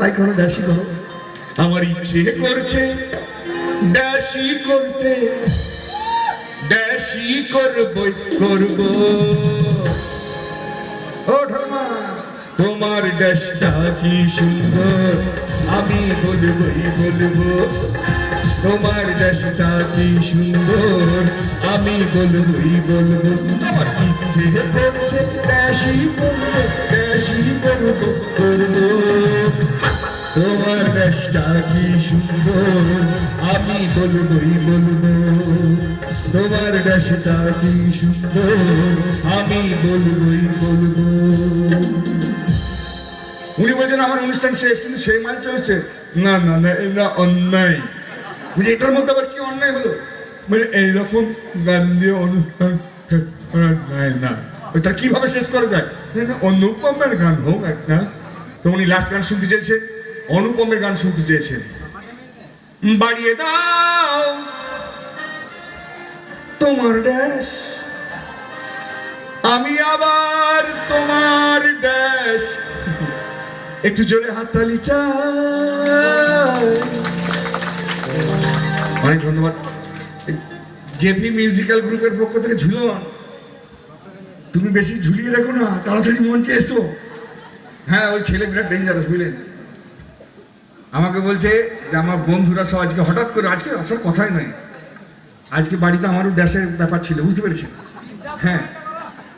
তাই করো ড্যাশি করো। আমার ইচ্ছে করছে ড্যাশি করতে। ড্যাশি করবই করব। ও ঠাকুমা তোমার ড্যাশটা কি সুন্দর আমি বলবই বলব। তোমার ড্যাশটা কি সুন্দর আমি বলবই বলব। আমার ইচ্ছে করছে ড্যাশি করব কি সুন্দর? আমি বলবই বলব। তোমার দেশটা কি সুন্দর? আমি বলবই বলব। উনি বলছেন, আমার অনুষ্ঠান শেষ, কিন্তু সেই মাল চলছে। না না না, এটা অন্যায়। বুঝি এটার মধ্যে আবার কি অন্যায় হলো? মানে এইরকম গান দিয়ে অনুষ্ঠান করা না। ওইটা কীভাবে শেষ করা যায়? অনুপমের গান হোক একটা। তো উনি লাস্ট গান শুনতে চেয়েছেন অনুপমের গান শুনতে চেয়েছেন। বাড়িয়ে দাও। তোমার ড্যাশ। আমি আবার তোমার ড্যাশ। একটু জোরে হাততালি চাই। অনেক ধন্যবাদ। জেপি মিউজিক্যাল গ্রুপের পক্ষ থেকে ঝুলন তুমি বেশি ঝুলিয়ে রাখো না, তাড়াতাড়ি মঞ্চে এসো। হ্যাঁ ওই ছেলে বিরাট ডেঞ্জারাস বুঝলেন? আমাকে বলছে যে আমার বন্ধুরা সব আজকে হঠাৎ করে, আজকে আসার কথাই নয়। আজকে বাড়িতে আমারও ড্যাশের ব্যাপার ছিল, বুঝতে পেরেছেন? হ্যাঁ।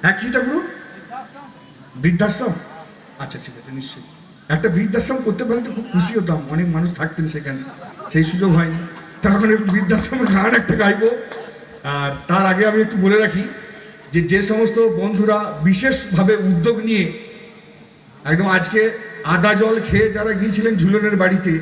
হ্যাঁ কি ঠাকুর? বৃদ্ধাশ্রম? আচ্ছা ঠিক আছে, নিশ্চয়ই। একটা বৃদ্ধাশ্রম করতে পারলে তো খুব খুশি হতাম, অনেক মানুষ থাকতেন সেখানে, সেই সুযোগ হয়নি। তখন একটু বৃদ্ধাশ্রমের গান একটা গাইবো। আর তার আগে আমি একটু বলে রাখি যে যে সমস্ত বন্ধুরা বিশেষভাবে উদ্যোগ নিয়ে একদম আজকে আদা জল খেয়ে যারা গিয়েছিলেন ঝুলনের বাড়িতে